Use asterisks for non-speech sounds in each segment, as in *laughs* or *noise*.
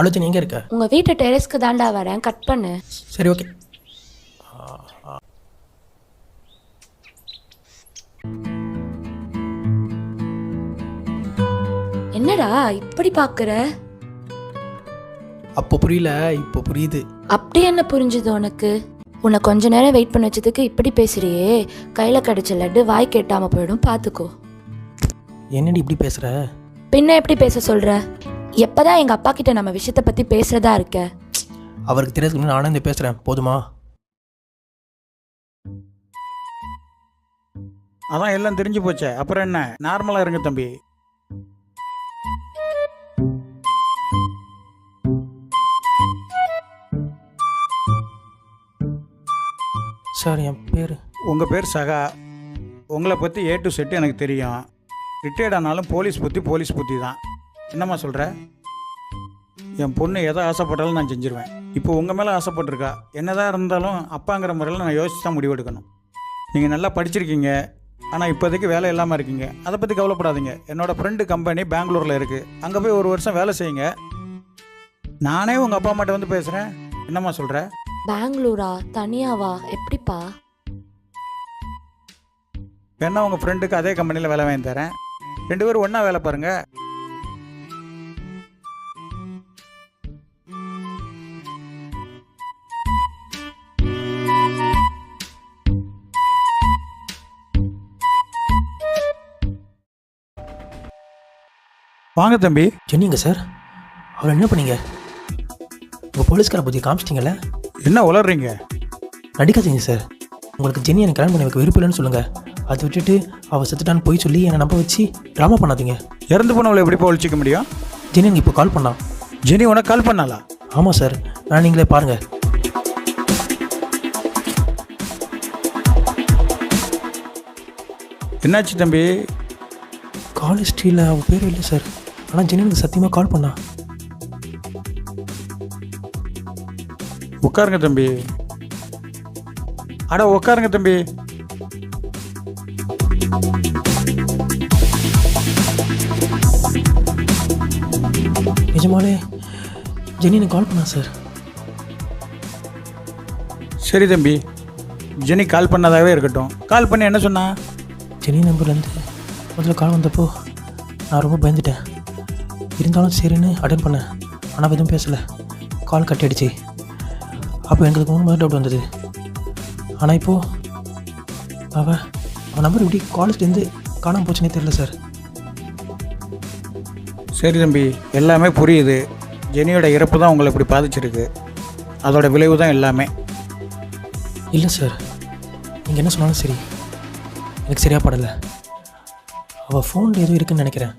Hello Jenny எங்கே இருக்க? உங்க வீட்டு டெரஸ்க்கு தாண்டா வரேன். கட் பண்ணு. சரி ஓகே என்னடா இப்படி பாக்குற? அப்போ புரியல இப்போ புரியுது. அப்படி என்ன புரிஞ்சுது உனக்கு? உன்னை கொஞ்ச நேரம் வெயிட் பண்ண வச்சதுக்கு இப்படி பேசுறியே. கையில கிடைச்ச லட்டு வாய் கேட்டாம போயிடும் பாத்துக்கோ. என்னடி இப்படி பேசுகிற பின்ன எப்படி பேச சொல்ற? எப்பதான் எங்க அப்பா கிட்ட நம்ம விஷயத்த பத்தி பேசுறதா இருக்க? அவருக்கு தெரியாதுக்கு முன்னாடி நானே இந்த பேசுகிறேன் போதுமா? அதான் எல்லாம் தெரிஞ்சு போச்சே. அப்புறம் என்ன? நார்மலாக இருங்க தம்பி. சார் என் பேர். உங்கள் பேர் சகா. உங்களை பற்றி ஏ டு செட்டு எனக்கு தெரியும். ரிட்டையர்ட் ஆனாலும் போலீஸ் புத்தி போலீஸ் புத்தி தான் என்னம்மா சொல்கிற என் பொண்ணு எதை ஆசைப்பட்டாலும் நான் செஞ்சிருவேன். இப்போ உங்கள் மேலே ஆசைப்பட்டிருக்கா. என்னதான் இருந்தாலும் அப்பாங்கிற முறையில் நான் யோசிச்சு தான் முடிவெடுக்கணும் நீங்கள் நல்லா படிச்சிருக்கீங்க. ஆனால் இப்போதைக்கு வேலை இல்லாமல் இருக்கீங்க. அதை பற்றி கவலைப்படாதீங்க. என்னோட ஃப்ரெண்டு கம்பெனி பெங்களூரில் இருக்குது அங்கே போய் ஒரு வருஷம் வேலை செய்யுங்க. நானே உங்கள் அப்பா அம்மாட்ட வந்து பேசுகிறேன் என்னம்மா சொல்கிற பெங்களூரா? தனியாவா? எப்படிப்பா? வேணா உங்கள் ஃப்ரெண்டுக்கு அதே கம்பெனியில் வேலை வாங்கி தரேன். ரெண்டு பேரும் ஒன்றா வேலை பாருங்கள் வாங்க தம்பி. ஜெனிங்க சார்? அவர் என்ன பண்ணீங்க? உங்கள் போலீஸ்கார புத்தி காமிச்சிட்டிங்கல்ல? என்ன உளறீங்க? நடிக்காதீங்க சார். உங்களுக்கு ஜெனி எனக்கு கல்யாணம் பண்ணி வைக்க விருப்பம் இல்லைன்னு சொல்லுங்கள் அதை விட்டுட்டு அவள் செத்துட்டான்னு போய் சொல்லி என்னை நம்ப வச்சு ட்ராமா பண்ணாதீங்க. இறந்து போனவளை எப்படி ஒழிச்சிக்க முடியும்? ஜெனி எனக்கு இப்போ கால் பண்ணான் ஜெனி உனக்கு கால் பண்ணாளா? ஆமாம் சார். நான் நீங்களே பாருங்கள் என்னாச்சு தம்பி? கால் ஹிஸ்ட்ரியில் அவள் பேர் இல்லை சார். ஆனால் ஜெனி எனக்கு சத்தியமாக கால் பண்ணா? உட்காருங்க தம்பி. அட உட்காருங்க தம்பி. நிஜமாலே ஜெனி எனக்கு கால் பண்ணா சார் சரி தம்பி. ஜெனி கால் பண்ணதாகவே இருக்கட்டும். கால் பண்ணி என்ன சொன்னா? ஜெனி நம்பர்லேருந்து முதல்ல கால் வந்தப்போ நான் ரொம்ப பயந்துட்டேன். இருந்தாலும் சரின்னு அட்டன் பண்ணேன். ஆனால் எதுவும் பேசலை. கால் கட் ஆயிடுச்சு அப்போ எங்களுக்கு மூணு மாதிரி டவுட் வந்தது. ஆனால் இப்போது அவ அவன் நம்பர் இப்படி காலேஜ்லேருந்து காணாமல் போச்சுன்னே தெரியல சார் சரி தம்பி எல்லாமே புரியுது. ஜெனியோட இறப்பு தான் உங்களை இப்படி பாதிச்சிருக்கு. அதோட விளைவு தான் எல்லாமே. இல்லை சார் நீங்கள் என்ன சொன்னாலும் சரி. எனக்கு சரியாக படலை. அவள் ஃபோனில் ஏதோ இருக்குன்னு நினைக்கிறேன்.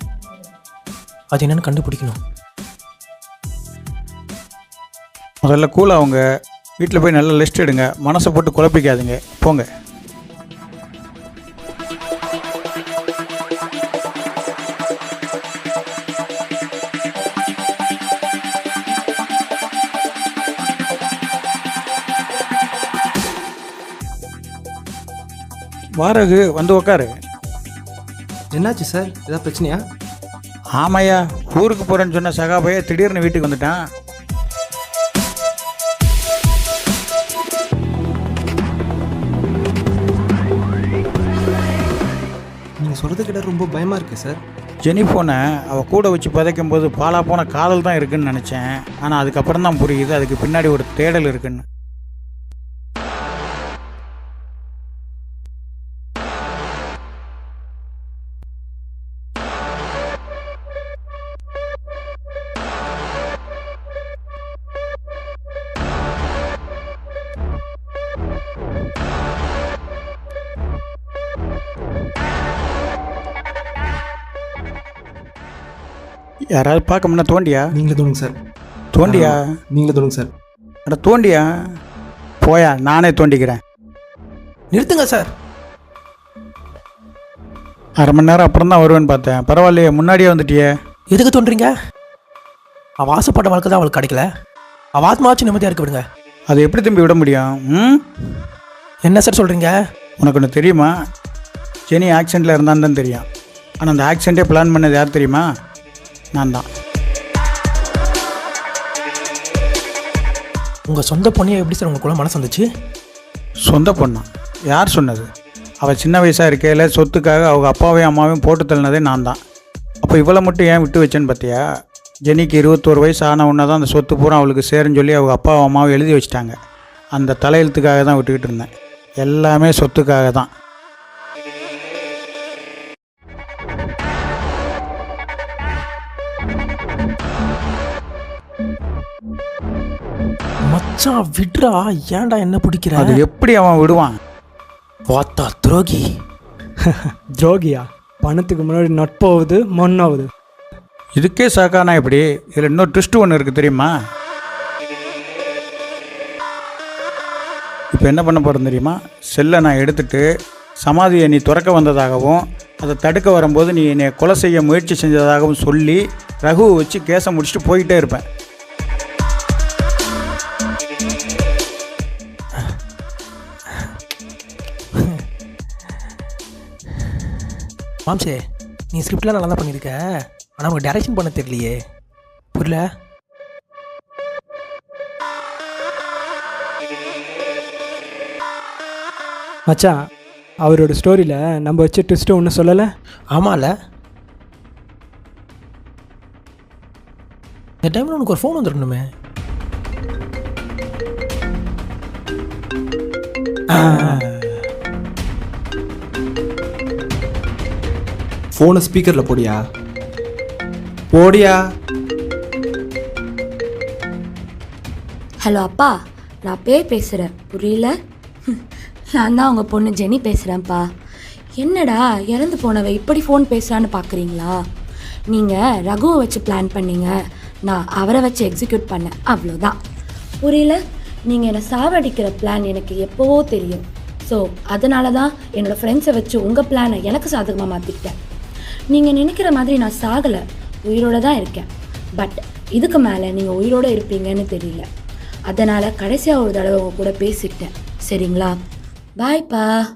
அது என்னன்னு கண்டுபிடிக்கணும். முதல்ல கூல் அவங்க வீட்டில் போய் நல்லா லிஸ்ட் எடுங்க. மனசை போட்டு குழப்பிக்காதீங்க. போங்க. வாரகு வந்து உக்காரு. என்னாச்சு சார்? ஏதாவது பிரச்சனையா? ஆமாய்யா ஊருக்கு போகிறேன்னு சொன்ன சகாபையா திடீர்னு வீட்டுக்கு வந்துட்டான். நீங்கள் சொல்கிறது கிட்ட ரொம்ப பயமாக இருக்குது சார். ஜெனிஃபோனை அவள் கூட வச்சு புதைக்கும் போது பாலா போன காதல் தான் இருக்குன்னு நினச்சேன். ஆனால் அதுக்கப்புறம் தான் புரியுது அதுக்கு பின்னாடி ஒரு தேடல் இருக்குன்னு. யாராவது பார்க்க முன்ன தோண்டியா? நீங்களே தோணுங்க சார். தோண்டியா? நீங்களே தோணுங்க சார். அட தோண்டியா? போயா நானே தோண்டிக்கிறேன். நிறுத்துங்க சார். அரை மணி நேரம் அப்புறம் தான் வருவேன்னு பார்த்தேன். பரவாயில்லையே முன்னாடியே வந்துட்டியே. எதுக்கு தோன்றீங்க அவள் ஆசைப்பட்ட வாழ்க்கை தான் அவளுக்கு கிடைக்கல. அவள் ஆத்மாச்சும் நிம்மதியாக இருக்க விடுங்க. அது எப்படி திரும்பி விட முடியும்? ம்? என்ன சார் சொல்கிறீங்க உனக்கு ஒன்று தெரியுமா? ஜெனி ஆக்சிடெண்ட்டில் இருந்தான்னு தான் தெரியும். ஆனால் அந்த ஆக்சிடெண்ட்டே பிளான் பண்ணது யார் தெரியுமா? நான் தான். உங்கள் சொந்த பொண்ணையை எப்படி சார் உங்களுக்குள்ள மனசு வந்துச்சு? சொந்த பொண்ணா? யார் சொன்னது? அவள் சின்ன வயசாக இருக்கையில் சொத்துக்காக அவங்க அப்பாவையும் அம்மாவையும் போட்டு தள்ளினதே நான் தான். அப்போ இவளை மட்டும் ஏன் விட்டு வச்சேன்னு பார்த்தியா? ஜெனிக்கு இருபத்தோரு வயசு ஆன உடனே தான் அந்த சொத்து பூரா அவளுக்கு சேருன்னு சொல்லி அவங்க அப்பாவும் அம்மாவும் எழுதி வச்சிட்டாங்க. அந்த தலையெழுத்துக்காக தான் விட்டுக்கிட்டு இருந்தேன். எல்லாமே சொத்துக்காக தான். மச்சான் விட்றா. ஏன்டா என்ன பிடிக்கிற? அது எப்படி அவன் விடுவான்? வாத்தா துரோகி. *laughs* துரோகியா? பணத்துக்கு முன்னாடி நட்பாகுது மண்ணாகுது இதுக்கே சாக்கானா எப்படி இதில் இன்னொரு ட்விஸ்ட் ஒன்று இருக்குது தெரியுமா? இப்போ என்ன பண்ண போகிறேன் தெரியுமா? செல்லை நான் எடுத்துட்டு சமாதியை நீ துறக்க வந்ததாகவும் அதை தடுக்க வரும்போது நீ என்னை கொலை செய்ய முயற்சி செஞ்சதாகவும் சொல்லி ரகுவை வச்சு கேஸை முடிச்சுட்டு போயிட்டே இருப்பேன். மாம்சே நீ ஸ்கிரிப்ட்லாம் நல்லா தான் பண்ணியிருக்க. ஆனால் உனக்கு டைரக்ஷன் பண்ண தெரியலையே. புரியல? மச்சான் அவரோட ஸ்டோரியில் நம்ம வச்ச ட்விஸ்ட்டு ஒன்றும் சொல்லலை? ஆமால. இந்த டைமில் உனக்கு ஒரு ஃபோன் வந்துருக்கணுமே. ஃபோனை ஸ்பீக்கரில் போடியா? போடியா? ஹலோ அப்பா. நான் பே பேசுகிறேன் புரியல? நான் தான் உங்கள் பொண்ணு ஜெனி பேசுகிறேன்ப்பா என்னடா இறந்து போனவ இப்படி ஃபோன் பேசுகிறான்னு பார்க்குறீங்களா நீங்கள் ரகுவை வச்சு பிளான் பண்ணீங்க. நான் அவரை வச்சு எக்ஸிக்யூட் பண்ணேன். அவ்வளோதான் புரியல? நீங்கள் என்னை சாவடிக்கிற பிளான் எனக்கு எப்போவோ தெரியும். ஸோ அதனால தான் என்னோடய ஃப்ரெண்ட்ஸை வச்சு உங்கள் பிளானை எனக்கு சாதகமாக மாற்றிக்கிட்டேன் நீங்கள் நினைக்கிற மாதிரி நான் சாகலை. உயிரோட தான் இருக்கேன். பட் இதுக்கு மேலே நீங்கள் உயிரோட இருப்பீங்கன்னு தெரியல. அதனால் கடைசியாக ஒரு தடவை உங்க கூட பேசிட்டேன். சரிங்களா? பாய்ப்பா